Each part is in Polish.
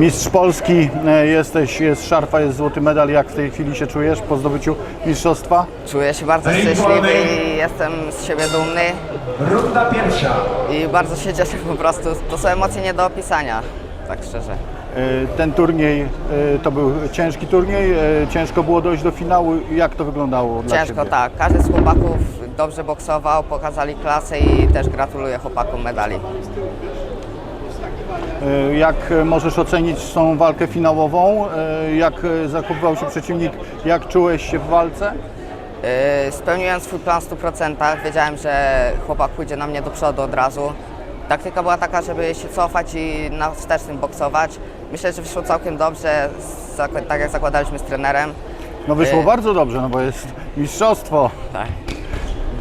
Mistrz Polski e, jesteś, jest szarfa, jest złoty medal. Jak w tej chwili się czujesz po zdobyciu mistrzostwa? Czuję się bardzo szczęśliwy i jestem z siebie dumny Runda pierwsza. i bardzo się cieszę po prostu. To są emocje nie do opisania, tak szczerze. E, Ten turniej e, to był ciężki turniej, ciężko było dojść do finału. Jak to wyglądało dla Ciężko Ciebie? tak. Każdy z chłopaków dobrze boksował, pokazali klasę i też gratuluję chłopakom medali. E, Jak e, możesz ocenić tą walkę finałową? E, Jak e, zachowywał się przeciwnik? Jak czułeś się w walce? Yy, Spełniłem swój plan w 100%. Wiedziałem, że chłopak pójdzie na mnie do przodu od razu. Taktyka była taka, żeby się cofać i na wstecznym boksować. Myślę, że wyszło całkiem dobrze, tak jak zakładaliśmy z trenerem. No wyszło E, bardzo dobrze, no bo jest mistrzostwo. Tak.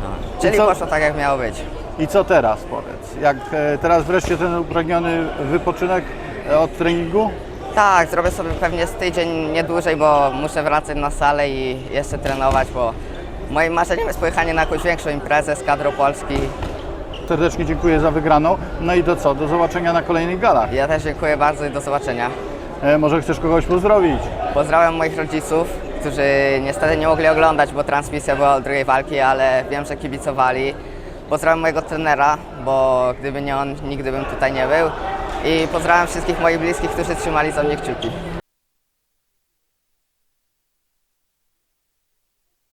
No. Czyli poszło tak, jak miało być. I co teraz powiedz? Jak e, teraz wreszcie ten upragniony wypoczynek e, od treningu? Tak, zrobię sobie pewnie z tydzień, nie dłużej, bo muszę wracać na salę i jeszcze trenować, bo moim marzeniem jest pojechanie na jakąś większą imprezę z kadrą Polski. Serdecznie dziękuję za wygraną. No i do co? Do zobaczenia na kolejnych galach. Ja też dziękuję bardzo i do zobaczenia. E, może chcesz kogoś pozdrowić? Pozdrawiam moich rodziców, którzy niestety nie mogli oglądać, bo transmisja była od drugiej walki, ale wiem, że kibicowali. Pozdrawiam mojego trenera, bo gdyby nie on, nigdy bym tutaj nie był. I pozdrawiam wszystkich moich bliskich, którzy trzymali za mnie kciuki.